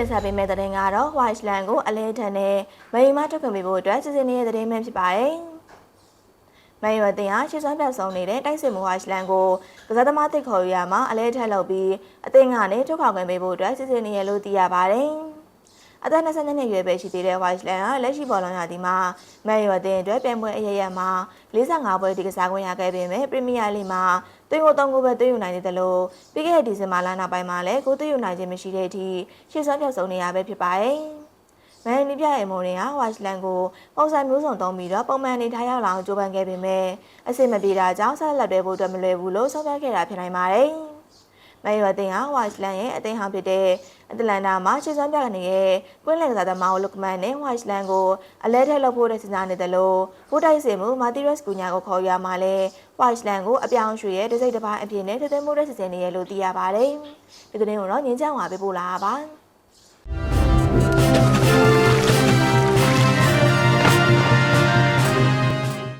တင်ဆက်ပေးမယ့်သတင်းကတော့ Whiteland ကိုအလဲထန်နဲ့မိန်မထုတ်ခွင့်ပေးဖို့အတွက်စီစဉ်နေတဲ့သတင်းမှဖြစ်ပါတယ်။မိန်ရတင်ဟာရှေ့စွမ်းပြဆောင်နေတဲ့တိုက်စစ်မှု Whiteland ကိုကစားသမားတစ်ခေါ်ရမှာအလဲထက်လုပ်ပြီးအသင်းကနေထုတ်ခွင့်ပေးဖို့အတွက်စီစဉ်နေရလို့သိရပါတယ်။ အသက်22နှစ်ရွယ်ပဲရှိသေးတဲ့ Whiteland ကလက်ရှိဘောလုံးရာသီမှာမန်ယူအသင်းအတွက်ပြိုင်ပွဲအရရမှာ45ပွဲဒီကစားခွင့်ရခဲ့ပေမဲ့ပရီးမီးယားလိမှာသွင်းကို3ဂိုးပဲသွင်းယူနိုင်သေးတယ်လို့ပြီးခဲ့တဲ့ဒီဇင်ဘာလနောက်ပိုင်းမှာလည်းဂိုးသွင်းယူနိုင်ခြင်းမရှိတဲ့အထိရှေ့စွမ်းပြောက်ဆုံးနေရပဲဖြစ်ပါတယ်။မန်နီပြရဲ့မိုးတွေက Whiteland ကိုပုံစံမျိုးစုံသုံးပြီးတော့ပုံမှန်အနေထားရောက်လာအောင်ကြိုးပမ်းခဲ့ပေမဲ့အဆင်မပြေတာကြောင့်ဆက်လက်တွဲဖို့အတွက်မလွယ်ဘူးလို့ဆုံးဖြတ်ခဲ့တာဖြစ်နိုင်ပါတယ်။ မန်ယူအသင်းဟာ Whiteland ရဲ့အသင်းဟောင်းဖြစ်တဲ့အတလန်တာမှာရှေ့စွမ်းပြနေတဲ့ကွင်းလန်ကစားသမားကိုလုကမန်နဲ့ Whiteland ကိုအလဲထက်လုပ်ဖို့တဲ့စဉ်းစားနေတယ်လို့ဘိုးတိုက်စင်မှုမာတီရက်စ်ကူညာကိုခေါ်ရမှာလဲ Whiteland ကိုအပြောင်းရွှေ့ရဲ့တစိမ့်တစ်ပိုင်းအဖြစ်နဲ့ထည့်သွင်းမှုတဲ့စီစဉ်နေရလို့သိရပါတယ်။ဒီသတင်းကိုတော့ငင်းချောင်းဝါပေးပို့လာတာပါ။